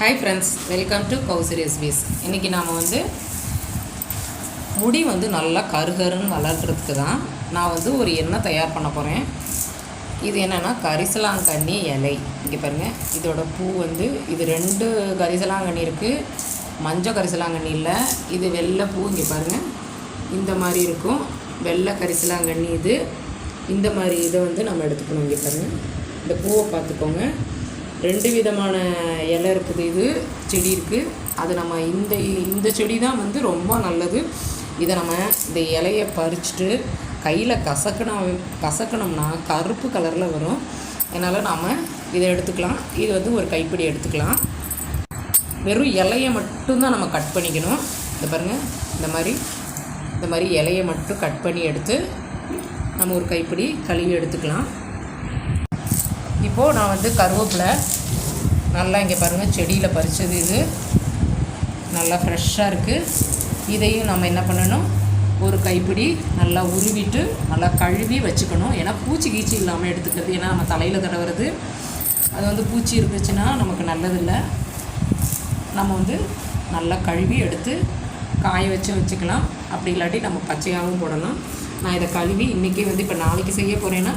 Hi friends welcome to Kousi recipes இன்றைக்கி நாம் வந்து முடி வந்து நல்லா கருகருன்னு வளர்கிறதுக்கு தான் நான் வந்து ஒரு எண்ணெய் தயார் பண்ண போகிறேன் இது என்னென்னா கரிசலாங்கண்ணி இலை. இங்கே பாருங்கள் இதோட பூ வந்து இது ரெண்டு கரிசலாங்கண்ணி இருக்குது மஞ்சள் கரிசலாங்கண்ணி இல்லை இது வெள்ளை பூ இங்கே பாருங்கள் இந்த மாதிரி இருக்கும். வெள்ளை கரிசலாங்கண்ணி இது. இந்த மாதிரி இதை வந்து நம்ம எடுத்துக்கணும் இங்கே பாருங்கள் இந்த பூவை பார்த்துக்கோங்க. ரெண்டு விதமான இலை இருக்குது. இது செடி இருக்குது அது நம்ம இந்த இந்த செடி தான் வந்து ரொம்ப நல்லது. இதை நம்ம இந்த இலையை பறிச்சுட்டு கையில் கசக்கணும் கசக்கணும்னா கருப்பு கலரில் வரும். அதனால் நாம் இதை எடுத்துக்கலாம். இது வந்து ஒரு கைப்பிடி எடுத்துக்கலாம். வெறும் இலையை மட்டும்தான் நம்ம கட் பண்ணிக்கணும். இந்த பாருங்கள் இந்த மாதிரி இந்த மாதிரி இலையை மட்டும் கட் பண்ணி எடுத்து நம்ம ஒரு கைப்பிடி கழுவி எடுத்துக்கலாம். இப்போது நான் வந்து கருவேப்பிலை நல்லா இங்கே பாருங்கள் செடியில் பறித்தது இது. நல்லா ஃப்ரெஷ்ஷாக இருக்குது இதையும் நம்ம என்ன பண்ணணும் ஒரு கைப்பிடி நல்லா உருவிட்டு நல்லா கழுவி வச்சுக்கணும். ஏன்னா பூச்சி கீச்சி இல்லாமல் எடுத்துக்கிறது. ஏன்னா நம்ம தலையில் தடவுறது அது வந்து பூச்சி இருந்துச்சுன்னா நமக்கு நல்லதில்லை. நம்ம வந்து நல்லா கழுவி எடுத்து காய வச்சு வச்சுக்கலாம். அப்படி இல்லாட்டி நம்ம பச்சையாகவும் போடலாம். நான் இதை கழுவி இன்றைக்கே வந்து இப்போ நாளைக்கு செய்ய போகிறேன்னா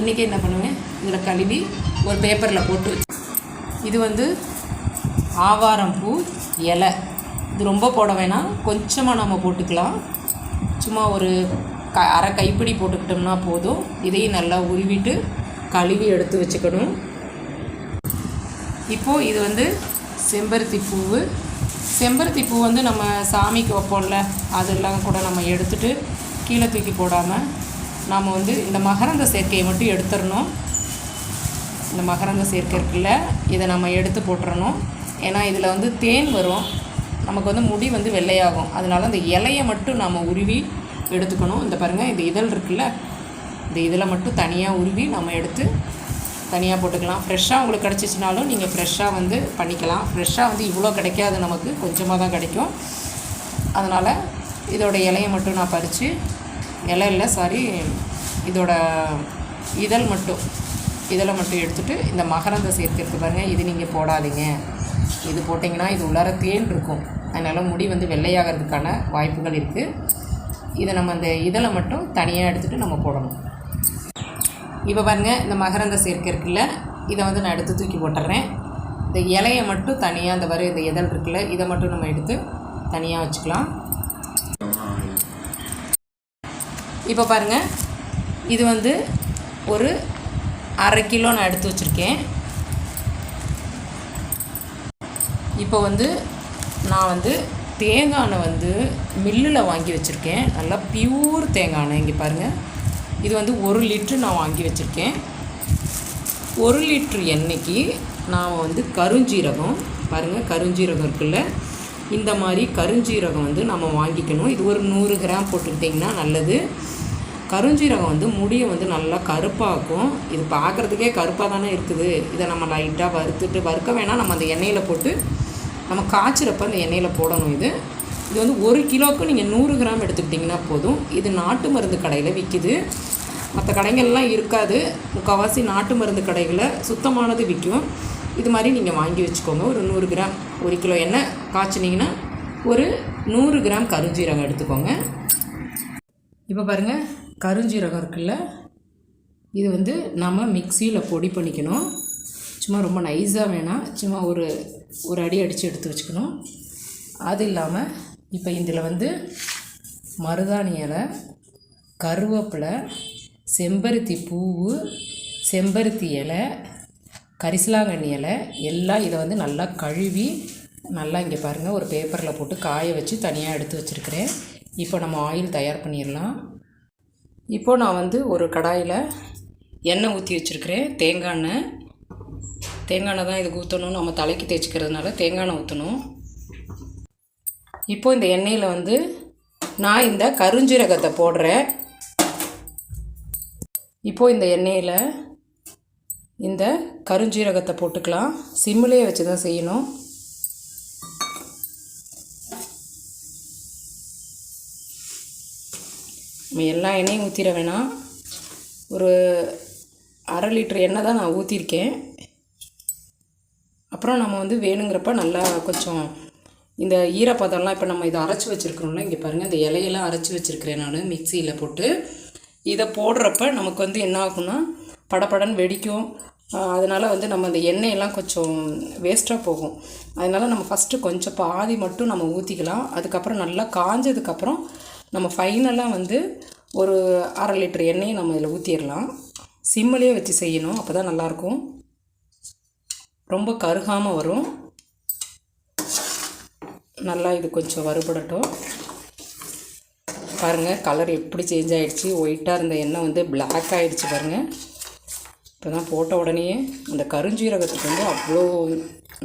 இன்றைக்கே என்ன பண்ணுவேன்? இதில் கழுவி ஒரு பேப்பரில் போட்டு வச்சு இது வந்து ஆவாரம் பூ இலை. இது ரொம்ப போட வேணாம். கொஞ்சமாக நம்ம போட்டுக்கலாம். சும்மா ஒரு க அரை கைப்பிடி போட்டுக்கிட்டோம்னா போதும். இதையும் நல்லா உருவிட்டு கழுவி எடுத்து வச்சுக்கணும். இப்போது இது வந்து செம்பருத்தி பூவு. செம்பருத்தி பூ வந்து நம்ம சாமிக்கு வைப்போம்ல அதெல்லாம் கூட நம்ம எடுத்துட்டு கீழே தூக்கி போடாமல் நாம் வந்து இந்த மகரந்த சேர்க்கையை மட்டும் எடுத்துடணும். இந்த மகரந்த சேர்க்கை இருக்குல்ல இதை நம்ம எடுத்து போட்டுறணும். ஏன்னா இதில் வந்து தேன் வரும். நமக்கு வந்து முடி வந்து வெள்ளையாகும். அதனால அந்த இலையை மட்டும் நாம் உருவி எடுத்துக்கணும். இந்த பாருங்கள் இந்த இதழ் இருக்குல்ல இந்த இதில் மட்டும் தனியாக உருவி நம்ம எடுத்து தனியாக போட்டுக்கலாம். ஃப்ரெஷ்ஷாக உங்களுக்கு கிடச்சிச்சினாலும் நீங்கள் ஃப்ரெஷ்ஷாக வந்து பண்ணிக்கலாம். ஃப்ரெஷ்ஷாக வந்து இவ்வளோ கிடைக்காது நமக்கு. கொஞ்சமாக தான் கிடைக்கும். அதனால் இதோட இலையை மட்டும் நான் பறித்து இலை இல்லை சாரி இதோட இதழ் மட்டும் இதில் மட்டும் எடுத்துகிட்டு இந்த மகரந்த சேர்க்கிறது பாருங்கள் இது நீங்கள் போடாதீங்க. இது போட்டிங்கன்னா இது உள்ளார தேன் இருக்கும். அதனால் முடி வந்து வெள்ளையாகிறதுக்கான வாய்ப்புகள் இருக்குது இதை நம்ம அந்த இதழை மட்டும் தனியாக எடுத்துகிட்டு நம்ம போடணும். இப்போ பாருங்கள் இந்த மகரந்த சேர்க்கை இருக்குல்ல இதை வந்து நான் எடுத்து தூக்கி போட்டுறேன். இந்த இலையை மட்டும் தனியாக இந்த வர இந்த இதழ் இருக்குல்ல இதை மட்டும் நம்ம எடுத்து தனியாக வச்சுக்கலாம். இப்போ பாருங்கள் இது வந்து ஒரு அரை கிலோ நான் எடுத்து வச்சுருக்கேன். இப்போ வந்து நான் வந்து தேங்காய் வந்து மில்லில் வாங்கி வச்சுருக்கேன். நல்லா பியூர் தேங்காய் இங்கே பாருங்கள் இது வந்து ஒரு லிட்ரு நான் வாங்கி வச்சுருக்கேன். ஒரு லிட்ரு எண்ணெய்க்கு நான் வந்து கருஞ்சீரகம் பாருங்கள் கருஞ்சீரகம் இருக்குல்ல. இந்த மாதிரி கருஞ்சீரகம் வந்து நம்ம வாங்கிக்கணும். இது ஒரு நூறு கிராம் போட்டுக்கிட்டிங்கன்னா நல்லது. கருஞ்சீரகம் வந்து முடியை வந்து நல்லா கருப்பாக்கும் இது பார்க்குறதுக்கே கருப்பாக தானே இருக்குது. இதை நம்ம லைட்டாக வறுத்துட்டு வறுக்க வேணால் நம்ம அந்த எண்ணெயில் போட்டு நம்ம காய்ச்சிறப்ப அந்த எண்ணெயில் போடணும் இது. இது வந்து ஒரு கிலோவுக்கு நீங்கள் நூறு கிராம் எடுத்துக்கிட்டிங்கன்னா போதும். இது நாட்டு மருந்து கடையில் விற்கிது மற்ற கடைகள்லாம் இருக்காது. முக்கால்வாசி நாட்டு மருந்து கடைகளில் சுத்தமானது விற்கும். இது மாதிரி நீங்கள் வாங்கி வச்சுக்கோங்க. ஒரு நூறு கிராம் ஒரு கிலோ எண்ணெய் காய்ச்சினிங்கன்னா ஒரு நூறு கிராம் கருஞ்சீரகம் எடுத்துக்கோங்க. இப்போ பாருங்கள் கருஞ்சீரகம் இருக்குல்ல இது வந்து நம்ம மிக்சியில் பொடி பண்ணிக்கணும். சும்மா ரொம்ப நைஸாக வேணாம் சும்மா ஒரு ஒரு அடி அடித்து எடுத்து வச்சுக்கணும். அது இல்லாமல் இப்போ இதில் வந்து மருதாணி இலை கருவேப்பிலை செம்பருத்தி பூவு செம்பருத்தி இலை கரிசலாங்கண்ணி இலை எல்லாம் இதை வந்து நல்லா கழுவி நல்லா இங்கே பாருங்கள் ஒரு பேப்பரில் போட்டு காய வச்சு தனியாக எடுத்து வச்சுருக்கிறேன். இப்போ நம்ம ஆயில் தயார் பண்ணிடலாம். இப்போ நான் வந்து ஒரு கடாயில் எண்ணெய் ஊற்றி வச்சுருக்கிறேன். தேங்காய் எண்ணெய். தேங்காய் எண்ணெய் தான் இதுக்கு ஊற்றணும் நம்ம தலைக்கு தேய்ச்சிக்கிறதுனால தேங்காய் எண்ணெய் ஊற்றணும் இப்போ இந்த எண்ணெயில் வந்து நான் இந்த கருஞ்சீரகத்தை போடுறேன். இப்போது இந்த எண்ணெயில் இந்த கருஞ்சீரகத்தை போட்டுக்கலாம். சிம்மிலே வச்சு தான் செய்யணும். நம்ம எல்லா எண்ணெயும் ஊற்றிட வேணாம். ஒரு அரை லிட்டர் எண்ணெய் தான் நான் ஊற்றிருக்கேன் அப்புறம் நம்ம வந்து வேணுங்கிறப்ப நல்லா கொஞ்சம் இந்த ஈரப்பதம்லாம் இப்போ நம்ம இதை அரைச்சி வச்சுருக்கிறோம்ல இங்கே பாருங்கள் இந்த இலையெல்லாம் அரைச்சி வச்சுருக்கிறேன் நான் மிக்சியில் போட்டு. இதை போடுறப்ப நமக்கு வந்து என்ன ஆகும்னா படப்படன்னு வெடிக்கும். அதனால் வந்து நம்ம அந்த எண்ணெயெல்லாம் கொஞ்சம் வேஸ்ட்டாக போகும். அதனால் நம்ம ஃபஸ்ட்டு கொஞ்சம் பாதி மட்டும் நம்ம ஊற்றிக்கலாம் அதுக்கப்புறம் நல்லா காஞ்சதுக்கப்புறம் நம்ம ஃபைனலாக வந்து ஒரு அரை லிட்டர் எண்ணெயை நம்ம இதில் ஊற்றிடலாம் சிம்மிலே வச்சு செய்யணும் அப்போ தான் நல்லாயிருக்கும். ரொம்ப கருகாமல் வரும். நல்லா இது கொஞ்சம் வறுபடட்டும். பாருங்கள் கலர் எப்படி சேஞ்ச் ஆகிடுச்சு ஒயிட்டாக இருந்த எண்ணெய் வந்து பிளாக் ஆகிடுச்சு பாருங்கள் இப்போ தான் போட்ட உடனே அந்த கருஞ்சீரகத்துக்கு வந்து அவ்வளோ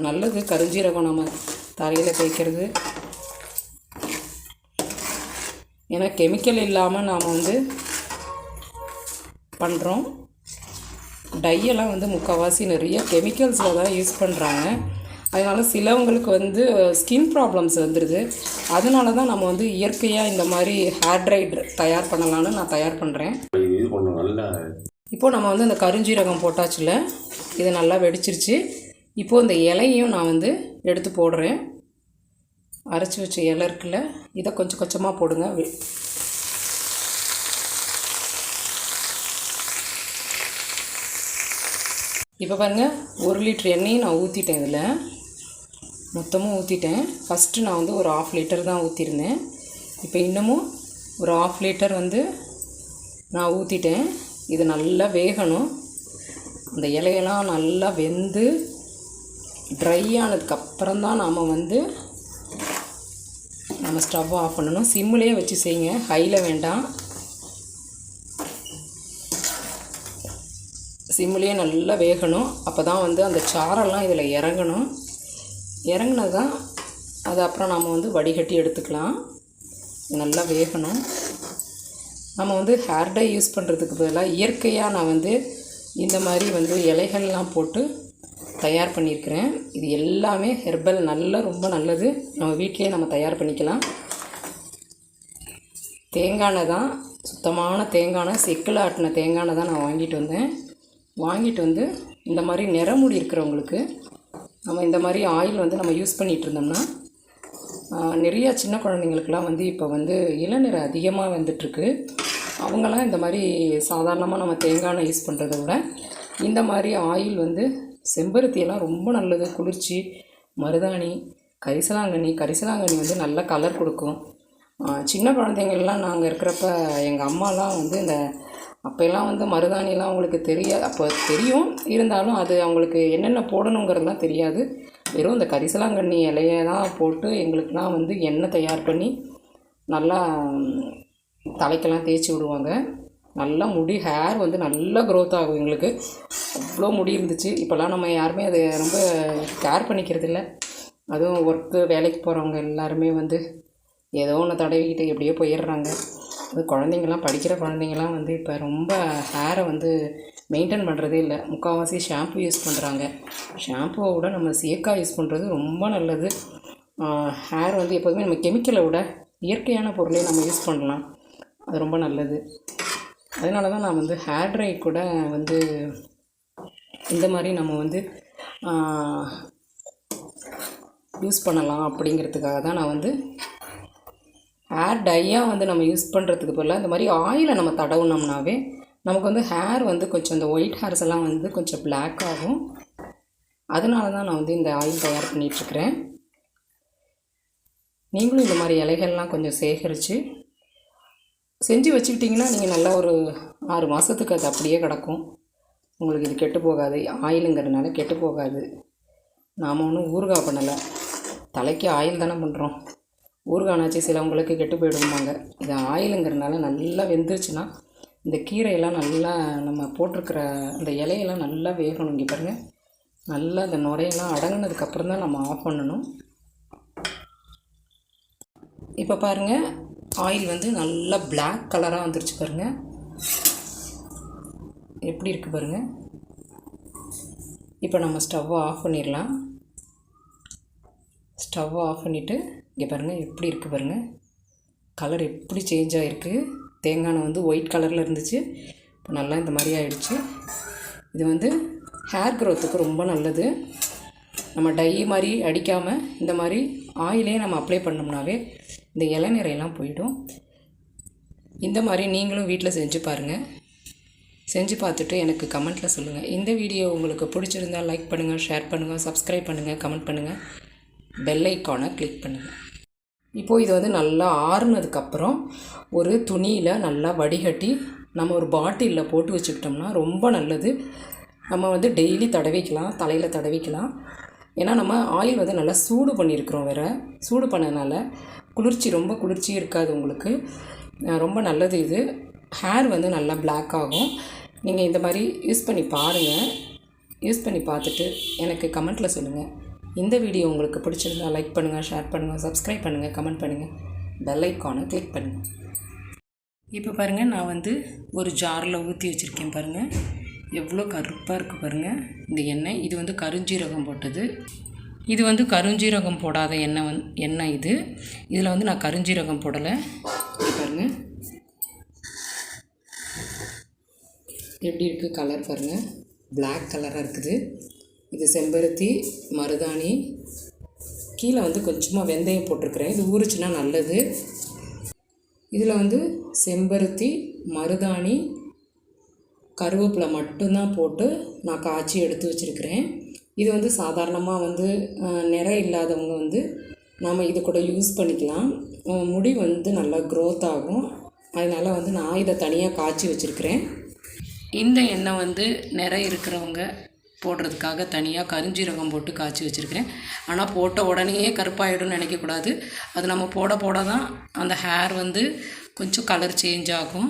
நல்லது. கருஞ்சீரகம் நம்ம தலையில் தேய்க்கிறது. ஏன்னா கெமிக்கல் இல்லாமல் நாம் வந்து பண்ணுறோம் டையெல்லாம் வந்து முக்கால்வாசி நிறைய கெமிக்கல்ஸில் தான் யூஸ் பண்ணுறாங்க அதனால் சிலவங்களுக்கு வந்து ஸ்கின் ப்ராப்ளம்ஸ் வந்துடுது அதனால தான் நம்ம வந்து இயற்கையாக இந்த மாதிரி ஹேர் ட்ரைட் தயார் பண்ணலான்னு நான் தயார் பண்ணுறேன் இப்போது நம்ம வந்து இந்த கருஞ்சீரகம் போட்டாச்சுல இது நல்லா வெடிச்சிருச்சு. இப்போது இந்த இலையும் நான் வந்து எடுத்து போடுறேன். அரைச்சி வச்ச இலை இருக்குல்ல இதை கொஞ்சம் கொஞ்சமாக போடுங்க. இப்போ பாருங்கள் ஒரு லிட்டர் எண்ணெயும் நான் ஊற்றிட்டேன் இதில். மொத்தமும் ஊற்றிட்டேன் ஃபஸ்ட்டு நான் வந்து ஒரு ஆஃப் லிட்டர் தான் ஊற்றிருந்தேன் இப்போ இன்னமும் ஒரு ஆஃப் லிட்டர் வந்து நான் ஊற்றிட்டேன் இது நல்லா வேகணும். அந்த இலையெல்லாம் நல்லா வெந்து ட்ரை ஆனதுக்கப்புறம் தான் நாம் வந்து நம்ம ஸ்டவ் ஆஃப் பண்ணணும். சிம்மிலே வச்சு செய்யுங்க. ஹையில் வேண்டாம். சிம்மிலே நல்லா வேகணும். அப்போ தான் வந்து அந்த சாரெல்லாம் இதில் இறங்கணும். இறங்கினதான் அது அப்புறம் நம்ம வந்து வடிகட்டி எடுத்துக்கலாம். நல்லா வேகணும். நம்ம வந்து ஹேர் டை யூஸ் பண்ணுறதுக்கு பதிலாக இயற்கையாக நான் வந்து இந்த மாதிரி வந்து இலைகள்லாம் போட்டு தயார் பண்ணியிருக்கிறேன். இது எல்லாமே ஹெர்பல் நல்ல ரொம்ப நல்லது. நம்ம வீட்டிலேயே நம்ம தயார் பண்ணிக்கலாம். தேங்காய் எண்ணெய் தான். சுத்தமான தேங்காய் செக்கில் ஆட்டின தேங்காய் எண்ணெய் தான் நான் வாங்கிட்டு வந்தேன். வாங்கிட்டு வந்து இந்த மாதிரி நிறமுடி இருக்கிறவங்களுக்கு நம்ம இந்த மாதிரி ஆயில் வந்து நம்ம யூஸ் பண்ணிகிட்டு இருந்தோம்னா நிறையா சின்ன குழந்தைங்களுக்கெல்லாம் வந்து இப்போ வந்து இளநீர் அதிகமாக வந்துட்டுருக்கு. அவங்களாம் இந்த மாதிரி சாதாரணமாக நம்ம தேங்காய் எண்ணெய் யூஸ் பண்ணுறத விட இந்த மாதிரி ஆயில் வந்து செம்பருத்தியெல்லாம் ரொம்ப நல்லது. குளிர்ச்சி மருதாணி கரிசலாங்கண்ணி. கரிசலாங்கண்ணி வந்து நல்ல கலர் கொடுக்கும். சின்ன குழந்தைங்கள்லாம் நாங்கள் இருக்கிறப்ப எங்கள் அம்மாலாம் வந்து இந்த அப்போல்லாம் வந்து மருதாணிலாம் அவங்களுக்கு தெரியாது அப்போ தெரியும். இருந்தாலும் அது அவங்களுக்கு என்னென்ன போடணுங்கிறதுலாம் தெரியாது. வெறும் இந்த கரிசலாங்கண்ணி இலையை தான் போட்டு எங்களுக்குலாம் வந்து எண்ணெய் தயார் பண்ணி நல்லா தலைக்கெல்லாம் தேய்ச்சி விடுவாங்க. நல்லா முடி ஹேர் வந்து நல்லா க்ரோத் ஆகும் எங்களுக்கு. அவ்வளோ முடி இருந்துச்சு. இப்போல்லாம் நம்ம யாருமே அதை ரொம்ப கேர் பண்ணிக்கிறது இல்லை. அதுவும் ஒர்க்கு வேலைக்கு போகிறவங்க எல்லாருமே வந்து ஏதோ ஒன்று தடவிக்கிட்டு எப்படியோ போயிடுறாங்க. அது குழந்தைங்கலாம் படிக்கிற குழந்தைங்கலாம் வந்து இப்போ ரொம்ப ஹேரை வந்து மெயின்டைன் பண்ணுறதே இல்லை. முக்கால்வாசி ஷாம்பு யூஸ் பண்ணுறாங்க ஷாம்புவை விட நம்ம சீக்காய் யூஸ் பண்ணுறது ரொம்ப நல்லது. ஹேர் வந்து எப்போதுமே நம்ம கெமிக்கலை விட இயற்கையான பொருளை நம்ம யூஸ் பண்ணலாம். அது ரொம்ப நல்லது. அதனால தான் நான் வந்து ஹேர் ட்ரை கூட வந்து இந்த மாதிரி நம்ம வந்து யூஸ் பண்ணலாம் அப்படிங்கிறதுக்காக தான் நான் வந்து ஹேர் டையாக வந்து நம்ம யூஸ் பண்ணுறதுக்கு பதிலாக இந்த மாதிரி ஆயிலை நம்ம தடவுனோம்னாவே நமக்கு வந்து ஹேர் வந்து கொஞ்சம் இந்த ஒயிட் ஹேர்ஸ் எல்லாம் வந்து கொஞ்சம் பிளாக் ஆகும். அதனால தான் நான் வந்து இந்த ஆயில் தயார் பண்ணிகிட்ருக்கிறேன் நீங்களும் இந்த மாதிரி இலைகள்லாம் கொஞ்சம் சேகரித்து செஞ்சு வச்சுக்கிட்டிங்கன்னா நீங்கள் நல்லா ஒரு ஆறு மாதத்துக்கு அது அப்படியே கிடக்கும். உங்களுக்கு இது கெட்டு போகாது. ஆயிலுங்கிறதுனால கெட்டு போகாது. நாம் ஒன்றும் ஊறுகாய் பண்ணலை. தலைக்கு ஆயில் தானே பண்ணுறோம் ஊறுகானாச்சு சிலவங்களுக்கு கெட்டு போயிடுவாங்க இது ஆயிலுங்கிறதுனால நல்லா வெந்துருச்சுன்னா இந்த கீரையெல்லாம் நல்லா நம்ம போட்டிருக்கிற அந்த இலையெல்லாம் நல்லா வேகணும். இங்கே பாருங்கள் நல்லா அந்த நுரையெல்லாம் அடங்கினதுக்கப்புறம் தான் நம்ம ஆஃப் பண்ணணும். இப்போ பாருங்கள் ஆயில் வந்து நல்லா பிளாக் கலராக வந்துருச்சு பாருங்கள் எப்படி இருக்குது பாருங்கள் இப்போ நம்ம ஸ்டவ்வை ஆஃப் பண்ணிடலாம். ஸ்டவ்வை ஆஃப் பண்ணிவிட்டு இங்கே பாருங்கள் எப்படி இருக்குது பாருங்கள் கலர் எப்படி சேஞ்ச் ஆகிருக்கு தேங்காய் எண்ணெய் வந்து ஒயிட் கலரில் இருந்துச்சு. இப்போ நல்லா இந்த மாதிரி ஆகிடுச்சு இது வந்து ஹேர் க்ரோத்துக்கு ரொம்ப நல்லது. நம்ம டை மாதிரி அடிக்காமல் இந்த மாதிரி ஆயிலே நம்ம அப்ளை பண்ணோம்னாவே இந்த இளநிறையெல்லாம் போயிடும். இந்த மாதிரி நீங்களும் வீட்டில் செஞ்சு பாருங்கள் செஞ்சு பார்த்துட்டு எனக்கு கமெண்ட்டில் சொல்லுங்கள் இந்த வீடியோ உங்களுக்கு பிடிச்சிருந்தா லைக் பண்ணுங்கள் ஷேர் பண்ணுங்கள் சப்ஸ்கிரைப் பண்ணுங்கள் கமெண்ட் பண்ணுங்கள் பெல் ஐக்கானை கிளிக் பண்ணுங்கள் இப்போது இது வந்து நல்லா ஆறுனதுக்கப்புறம் ஒரு துணியில் நல்லா வடிகட்டி நம்ம ஒரு பாட்டிலில் போட்டு வச்சுக்கிட்டோம்னா ரொம்ப நல்லது. நம்ம வந்து டெய்லி தடவிக்கலாம் தலையில் தடவிக்கலாம். ஏன்னா நம்ம ஆயில் வந்து நல்லா சூடு பண்ணியிருக்கிறோம் வேறு. சூடு பண்ணனால குளிர்ச்சி ரொம்ப குளிர்ச்சி இருக்காது உங்களுக்கு. ரொம்ப நல்லது இது. ஹேர் வந்து நல்லா பிளாக் ஆகும். நீங்கள் இந்த மாதிரி யூஸ் பண்ணி பாருங்கள் யூஸ் பண்ணி பார்த்துட்டு எனக்கு கமெண்ட்டில் சொல்லுங்கள் இந்த வீடியோ உங்களுக்கு பிடிச்சிருந்தா லைக் பண்ணுங்கள் ஷேர் பண்ணுங்கள் சப்ஸ்கிரைப் பண்ணுங்கள் கமெண்ட் பண்ணுங்கள் பெல் ஐக்கானை கிளிக் பண்ணுங்கள் இப்போ பாருங்கள் நான் வந்து ஒரு ஜாரில் ஊற்றி வச்சுருக்கேன் பாருங்கள் எவ்வளோ கருப்பாக இருக்குது பாருங்கள் இந்த எண்ணெய் இது வந்து கருஞ்சீரகம் போட்டது. இது வந்து கருஞ்சீரகம் போடாத எண்ணெய் வந் எண்ணெய் இது. இதில் வந்து நான் கருஞ்சீரகம் போடலை. பாருங்க. பாருங்கள் எப்படி இருக்குது கலர் பாருங்கள் பிளாக் கலராக இருக்குது. இது செம்பருத்தி மருதாணி. கீழே வந்து கொஞ்சமாக வெந்தயம் போட்டிருக்கிறேன். இது ஊறுச்சுன்னா நல்லது. இதில் வந்து செம்பருத்தி மருதாணி கருவேப்பிலை மட்டும்தான் போட்டு நான் காய்ச்சி எடுத்து வச்சுருக்கிறேன். இது வந்து சாதாரணமாக வந்து நிறை இல்லாதவங்க வந்து நாம் இது கூட யூஸ் பண்ணிக்கலாம். முடி வந்து நல்லா க்ரோத் ஆகும். அதனால் வந்து நான் இதை தனியாக காய்ச்சி வச்சுருக்கிறேன். இந்த எண்ணெய் வந்து நிறை இருக்கிறவங்க போடுறதுக்காக தனியாக கருஞ்சீரகம் போட்டு காய்ச்சி வச்சுருக்கிறேன். ஆனால் போட்ட உடனேயே கருப்பாயிடும்னு நினைக்கக்கூடாது. அது நம்ம போட போட தான் அந்த ஹேர் வந்து கொஞ்சம் கலர் சேஞ்ச் ஆகும்.